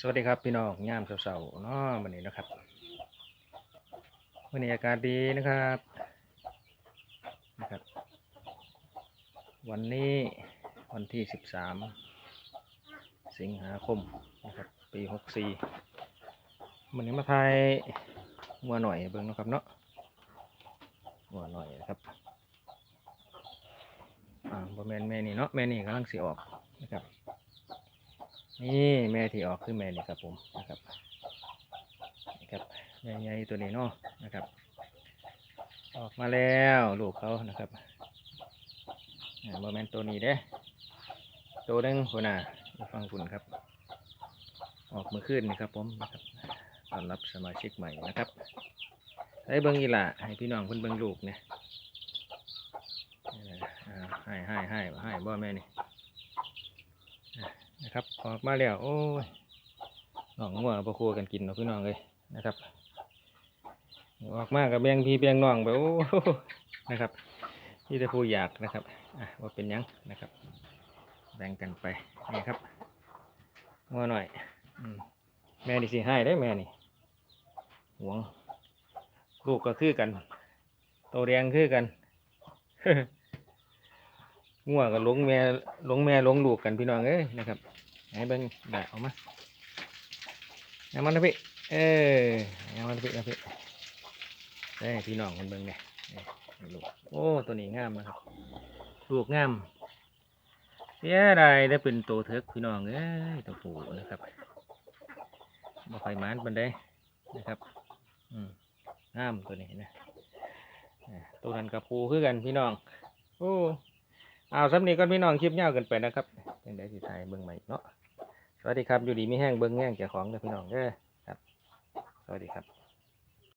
สวัสดีครับพี่น้องยามเสาๆเนาะวันนี้นะครับวันนี้อากาศดีนะครับนะครับ วันนี้วันที่สิบสามสิงหาคมนะครับปีหกสี่วันนี้มาทายงัวหน่อยเบิ่งนะครับเนาะงัวหน่อยนะครับอ่าบ่แมนแม่นี่เนาะแม่นี่กำลังสิออกนะครับ นี่แม่ที่ออกคือแม่นี่ครับผมนะครับนี่ครับแม่ใหญ่ตัวนี้เนาะนะครับ ออกมาแล้วลูกเขานะครับโมเมนตัวนี้เด้ตัวหนึงหัวหน้าอยู่ฟังคุณครับ ออกมือขึ้นนี่ครับผมนะครับต้อนรับสมาชิกใหม่นะครับให้เบิ้งอีหละให้พี่น้องเพิ่นเบิ้งลูกเนี่ยให้ให้ให้ให้บ่แม่นี่ นะครับออกมาแล้วโอ้ยน้องงัวประคัวกันกินเนาะพี่น้องเลยนะครับ ออกมากับแบงพี่แบงน้องไปโอ้นะครับนี่จะผู้อยากนะครับอะว่าเป็นยังนะครับ แบ่งกันไปนี่ครับงัวหน่อยอมแม่นี่สิให้ได้แม่นี่หวงลูกก็คือกันโตแดงคือกัน งัวก็หลงแม่หลงแม่หลงลูกกันพี่น้องเอ้ยนะครับให้เบิ่งด้เออกมาเอามันนะพี่เออเอามันนะพี่นะพี่เอ้พี่น้องคนเบิ่งเนี่ยลูกโอ้ตัวนี้งามนะครับลูกงามเสียดายได้เป็นตัวเถิกพี่น้องเอ้ยตัวผู้นะครับบ่ไฟมันปันได้นะครับอืมงามตัวนี้นะตัวนั้นกับปูคือกันพี่น้องโอ้ เอาสำนีก็พี่น้องคลิปยาวเกันไปนะครับยังได้สิถ่ายเบิ้งใหม่เนาะสวัสดีครับอยู่ดีไม่แห้งเบิ้งแง่งเจ้าของเด้อพี่น้องเด้อครับ สวัสดีครับ